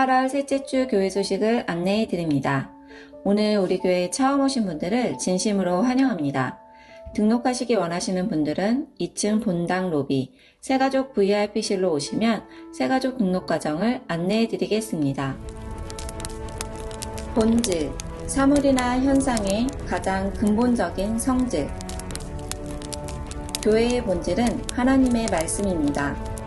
8월 셋째 주 교회 소식을 안내해 드립니다. 오늘 우리 교회에 처음 오신 분들을 진심으로 환영합니다. 등록하시기 원하시는 분들은 2층 본당 로비 새가족 VIP실로 오시면 새가족 등록 과정을 안내해 드리겠습니다. 본질, 사물이나 현상의 가장 근본적인 성질. 교회의 본질은 하나님의 말씀입니다.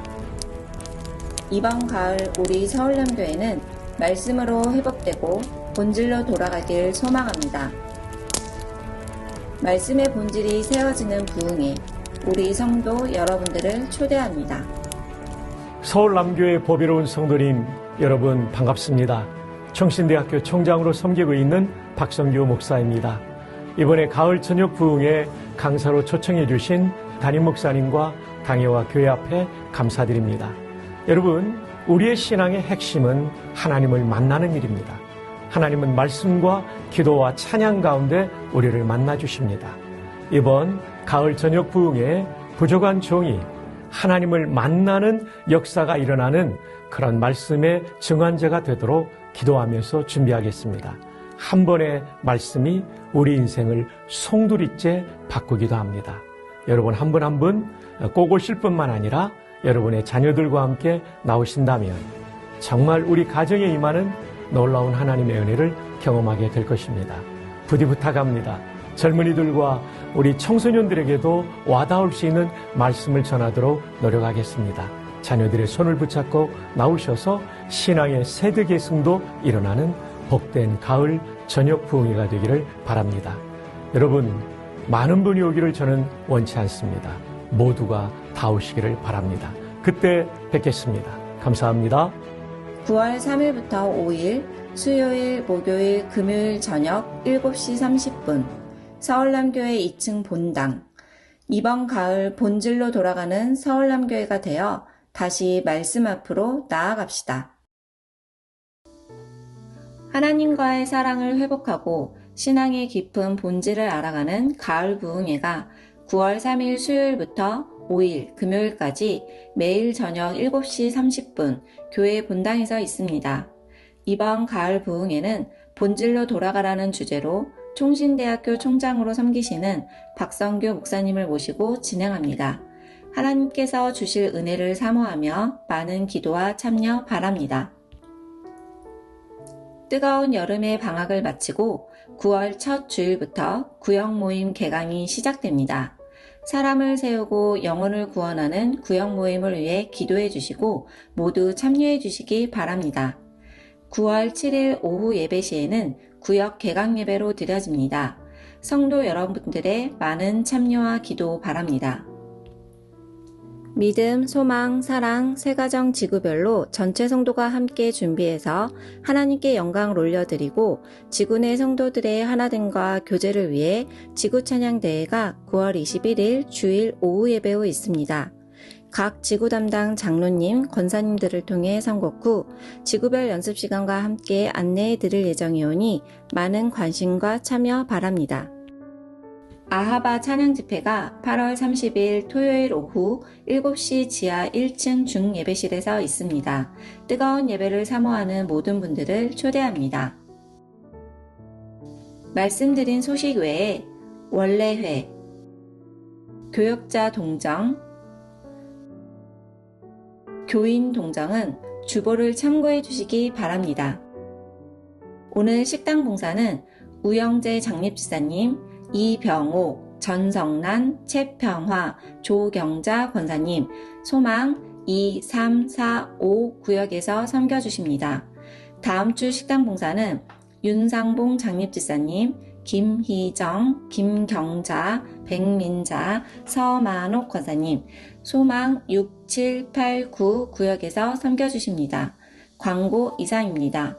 이번 가을 우리 서울남교회는 말씀으로 회복되고 본질로 돌아가길 소망합니다. 말씀의 본질이 세워지는 부흥에 우리 성도 여러분들을 초대합니다. 서울 남교의 보배로운 성도님 여러분 반갑습니다. 청신대학교 총장으로 섬기고 있는 박성규 목사입니다. 이번에 가을 저녁 부흥에 강사로 초청해 주신 담임 목사님과 당회와 교회 앞에 감사드립니다. 여러분, 우리의 신앙의 핵심은 하나님을 만나는 일입니다. 하나님은 말씀과 기도와 찬양 가운데 우리를 만나 주십니다. 이번 가을 저녁 부흥에 부족한 종이 하나님을 만나는 역사가 일어나는 그런 말씀의 증언자가 되도록 기도하면서 준비하겠습니다. 한 번의 말씀이 우리 인생을 송두리째 바꾸기도 합니다. 여러분 한 분 한 분 꼭 오실 뿐만 아니라 여러분의 자녀들과 함께 나오신다면 정말 우리 가정에 임하는 놀라운 하나님의 은혜를 경험하게 될 것입니다. 부디 부탁합니다. 젊은이들과 우리 청소년들에게도 와닿을 수 있는 말씀을 전하도록 노력하겠습니다. 자녀들의 손을 붙잡고 나오셔서 신앙의 세대 계승도 일어나는 복된 가을 저녁 부흥회가 되기를 바랍니다. 여러분, 많은 분이 오기를 저는 원치 않습니다. 모두가 다 오시기를 바랍니다. 그때 뵙겠습니다. 감사합니다. 9월 3일부터 5일 수요일, 목요일, 금요일 저녁 7시 30분 서울남교회 2층 본당 이번 가을 본질로 돌아가는 서울남교회가 되어 다시 말씀 앞으로 나아갑시다. 하나님과의 사랑을 회복하고 신앙의 깊은 본질을 알아가는 가을 부흥회가 9월 3일 수요일부터 5일 금요일까지 매일 저녁 7시 30분 교회 본당에서 있습니다. 이번 가을 부흥회는 본질로 돌아가라는 주제로 총신대학교 총장으로 섬기시는 박성규 목사님을 모시고 진행합니다. 하나님께서 주실 은혜를 사모하며 많은 기도와 참여 바랍니다. 뜨거운 여름의 방학을 마치고 9월 첫 주일부터 구역 모임 개강이 시작됩니다. 사람을 세우고 영혼을 구원하는 구역 모임을 위해 기도해 주시고 모두 참여해 주시기 바랍니다. 9월 7일 오후 예배 시에는 구역 개강 예배로 드려집니다. 성도 여러분들의 많은 참여와 기도 바랍니다. 믿음, 소망, 사랑, 세 가정 지구별로 전체 성도가 함께 준비해서 하나님께 영광을 올려드리고 지구 내 성도들의 하나됨과 교제를 위해 지구 찬양 대회가 9월 21일 주일 오후 예배 후 있습니다. 각 지구 담당 장로님, 권사님들을 통해 선곡 후 지구별 연습 시간과 함께 안내해 드릴 예정이오니 많은 관심과 참여 바랍니다. 아하바 찬양 집회가 8월 30일 토요일 오후 7시 지하 1층 중예배실에서 있습니다. 뜨거운 예배를 사모하는 모든 분들을 초대합니다. 말씀드린 소식 외에 원래회, 교역자 동정, 교인 동정은 주보를 참고해 주시기 바랍니다. 오늘 식당 봉사는 우영재 장립지사님, 이병호, 전성란, 최평화, 조경자 권사님, 소망 2, 3, 4, 5 구역에서 섬겨주십니다. 다음 주 식당 봉사는 윤상봉 장립지사님, 김희정, 김경자, 백민자, 서만옥 권사님, 소망 6, 7, 8, 9 구역에서 섬겨주십니다. 광고 이상입니다.